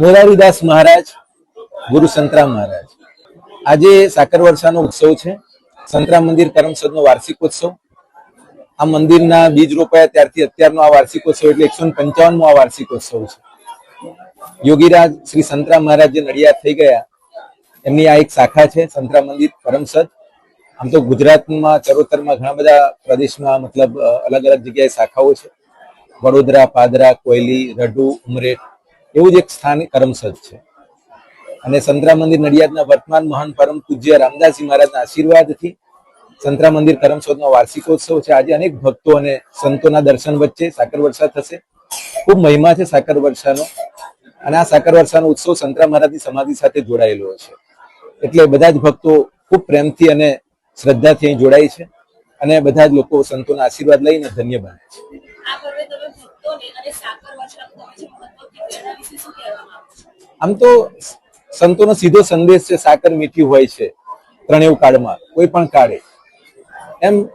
મોરારીદાસ મહારાજ, ગુરુ સંતરામ મહારાજ. આજે સાકર વર્ષાનો ઉત્સવ છે. સંતરામ મંદિર કરમસદનો વાર્ષિકોત્સવ. આ મંદિરના બીજ રોપાયા ત્યારથી અત્યારનો આ વાર્ષિકોત્સવ એટલે એકસો પંચાવનમો આ વાર્ષિકોત્સવ છે. યોગીરાજ શ્રી સંતરામ મહારાજ જે નડિયાદ થઈ ગયા, એમની આ એક શાખા છે, સંતરામ મંદિર કરમસદ આમ તો ગુજરાતમાં ચરોતરમાં ઘણા બધા પ્રદેશમાં મતલબ અલગ અલગ જગ્યાએ શાખાઓ છે. વડોદરા, પાદરા, કોયલી, રઢુ, ઉમરેઠ એવું જ એક સ્થાન કરમસદ છે. અને સંતરા મંદિર નડિયાદના વર્તમાન મહાન પરમ પૂજ્ય રામદાસજી મહારાજના આશીર્વાદથી સંતરા મંદિર કરમસદનો વાર્ષિકોત્સવ છે. આજે અનેક ભક્તો અને સંતોના દર્શન વચ્ચે સાકર વર્ષા થશે. ખૂબ મહિમા છે સાકર વર્ષાનો. અને આ સાકર વર્ષાનો ઉત્સવ સંતરા મહારાજની સમાધિ સાથે જોડાયેલો છે. એટલે બધા જ ભક્તો ખૂબ પ્રેમથી અને શ્રદ્ધાથી અહીં જોડાય છે. અને બધા જ લોકો સંતોના આશીર્વાદ લઈને ધન્ય બને છે. આમ તો સંતોનો સીધો સંદેશ છે, સાકર મીઠી હોય છે, ત્રણેય કાળમાં, કોઈ પણ કાળે. એમ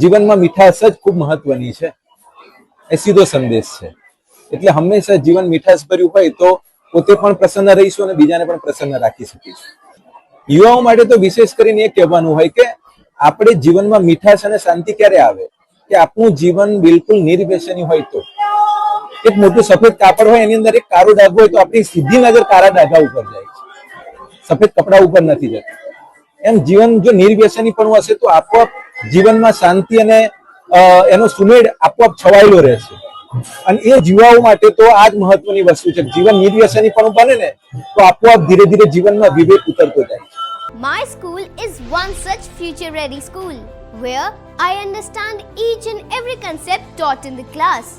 જીવનમાં મીઠાશ જ ખૂબ મહત્વની છે. એ સીધો સંદેશ છે. એટલે હંમેશા જીવન મીઠાશ ભર્યું હોય તો પોતે પણ પ્રસન્ન રહીશું અને બીજાને પણ પ્રસન્ન રાખી શકીશું. યુવાઓ માટે તો વિશેષ કરીને એ કહેવાનું હોય કે આપણે જીવનમાં મીઠાશ અને શાંતિ ક્યારે આવે? કે આપણું જીવન બિલકુલ નિર્વ્યસની હોય તો. એક મોટું સફેદ કાપડ હોય, એની અંદર એક કાળો ડાઘ હોય, તો આપણી સીધી નજર કાળા ડાઘા ઉપર જાય છે. સફેદ કપડા ઉપર નથી જતી. એમ જીવન જો નિર્વ્યસની પણ હશે, તો આપોઆપ જીવનમાં શાંતિ અને એનો સુમેળ આપોઆપ છવાયેલો રહેશે. અને એ જીવાઓ માટે તો આ જ મહત્વની વસ્તુ છે જીવન નિર્વ્યસની પણ બને ને, તો આપોઆપ ધીરે ધીરે જીવનમાં વિવેક ઉતરતો જાય છે. My school is one such future ready school, where I understand each and every concept taught in the class.